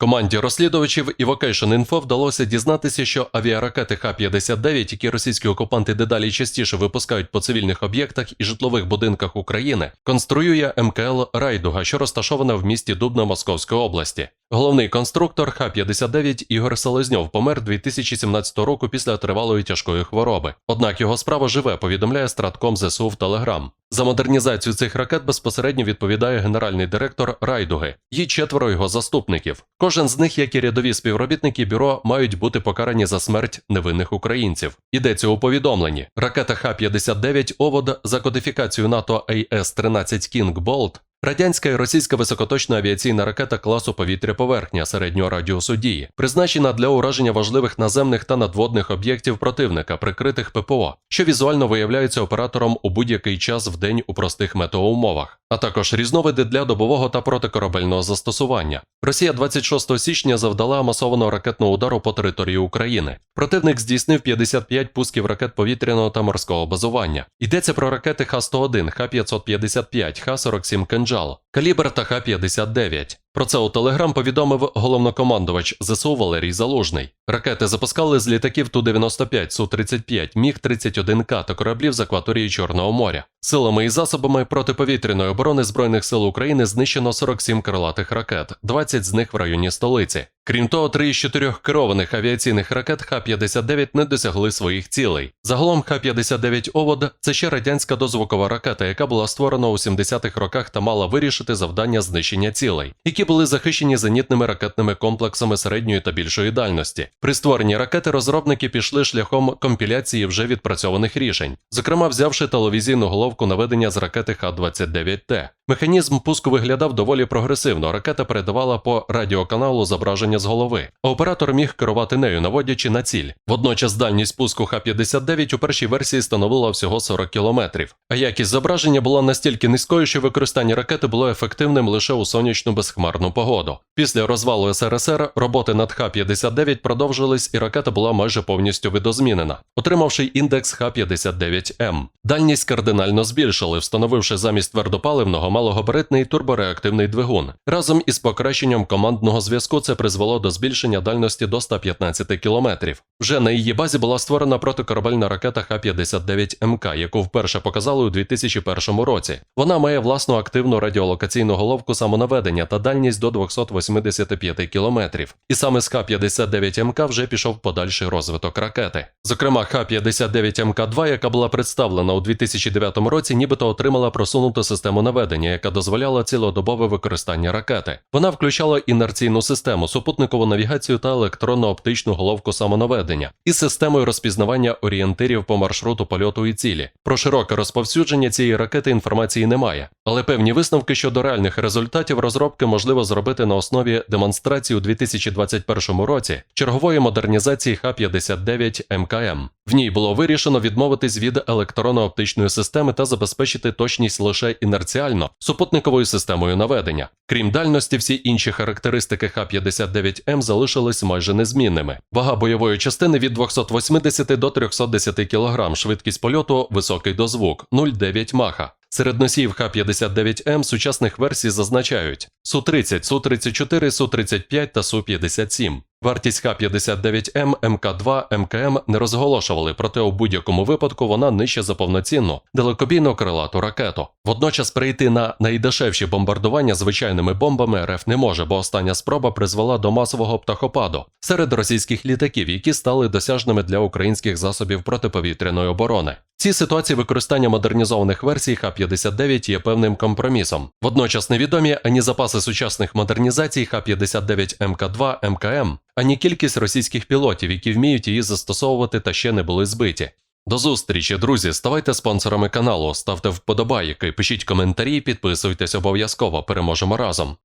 Команді розслідувачів Evocation Info вдалося дізнатися, що авіаракети Х-59, які російські окупанти дедалі частіше випускають по цивільних об'єктах і житлових будинках України, конструює МКЛ Райдуга, що розташована в місті Дубно Московської області. Головний конструктор Х-59 Ігор Селезньов помер 2017 року після тривалої тяжкої хвороби. Однак його справа живе, повідомляє Стратком ЗСУ в Телеграм. За модернізацію цих ракет безпосередньо відповідає генеральний директор Райдуги. Є четверо його заступників. Кожен з них, як і рядові співробітники бюро, мають бути покарані за смерть невинних українців. Йдеться у повідомленні. Ракета Х-59 Овод за кодифікацією НАТО АС-13 Кінг Болт Радянська і російська високоточна авіаційна ракета класу повітря-поверхня середнього радіусу дії, призначена для ураження важливих наземних та надводних об'єктів противника, прикритих ППО, що візуально виявляються оператором у будь-який час в день у простих метеоумовах, а також різновиди для добового та протикорабельного застосування. Росія 26 січня завдала масованого ракетного удару по території України. Противник здійснив 55 пусків ракет повітряного та морського базування. Йдеться про ракети Х-101, Х-555, Х-47 «Кинджал», «Калібр» та Х-59. Про це у Телеграм повідомив головнокомандувач ЗСУ Валерій Залужний. Ракети запускали з літаків Ту-95, Су-35, Міг-31К та кораблів з акваторії Чорного моря. Силами і засобами протиповітряної оборони Збройних сил України знищено 47 крилатих ракет, 20 з них в районі столиці. Крім того, три із чотирьох керованих авіаційних ракет Х-59 не досягли своїх цілей. Загалом Х-59 «Овод» – це ще радянська дозвукова ракета, яка була створена у 70-х роках та мала вирішити завдання знищення цілей, які були захищені зенітними ракетними комплексами середньої та більшої дальності. При створенні ракети розробники пішли шляхом компіляції вже відпрацьованих рішень, зокрема взявши телевізійну головку наведення з ракети Х-29Т. Механізм пуску виглядав доволі прогресивно. Ракета передавала по радіоканалу зображення з голови, оператор міг керувати нею, наводячи на ціль. Водночас дальність пуску Х-59 у першій версії становила всього 40 кілометрів. А якість зображення була настільки низькою, що використання ракети було ефективним лише у сонячну безхмарну погоду. Після розвалу СРСР роботи над Х-59 продовжились, і ракета була майже повністю видозмінена, отримавши індекс Х-59М. Дальність кардинально збільшили, встановивши замість твердопаливного малогабаритний турбореактивний двигун. Разом із покращенням командного зв'язку це призвело до збільшення дальності до 115 кілометрів. Вже на її базі була створена протикорабельна ракета Х-59МК, яку вперше показали у 2001 році. Вона має власну активну радіолокаційну головку самонаведення та дальність до 285 кілометрів. І саме з Х-59МК вже пішов подальший розвиток ракети. Зокрема, Х-59МК-2, яка була представлена у 2009 році, нібито отримала просунуту систему наведення, яка дозволяла цілодобове використання ракети. Вона включала інерційну систему, супутникову навігацію та електронно-оптичну головку самонаведення із системою розпізнавання орієнтирів по маршруту польоту і цілі. Про широке розповсюдження цієї ракети інформації немає, але певні висновки щодо реальних результатів розробки можливо зробити на основі демонстрації у 2021 році чергової модернізації Х-59 МКМ. В ній було вирішено відмовитись від електронно-оптичної системи та забезпечити точність лише інерціально супутниковою системою наведення. Крім дальності, всі інші характеристики Х-59М залишились майже незмінними. Вага бойової частини від 280 до 310 кг, швидкість польоту високий дозвук 0,9 маха. Серед носіїв Х-59М сучасних версій зазначають Су-30, Су-34, Су-35 та Су-57. Вартість Х-59М, МК-2, МКМ не розголошували, проте у будь-якому випадку вона нижче за повноцінну далекобійну крилату ракету. Водночас прийти на найдешевші бомбардування звичайними бомбами РФ не може, бо остання спроба призвела до масового птахопаду серед російських літаків, які стали досяжними для українських засобів протиповітряної оборони. Цій ситуації використання модернізованих версій Х-59 є певним компромісом. Водночас невідомі ані запаси сучасних модернізацій Х-59 МК-2 МКМ, ані кількість російських пілотів, які вміють її застосовувати та ще не були збиті. До зустрічі, друзі! Ставайте спонсорами каналу, ставте вподобайки, пишіть коментарі, підписуйтесь обов'язково. Переможемо разом.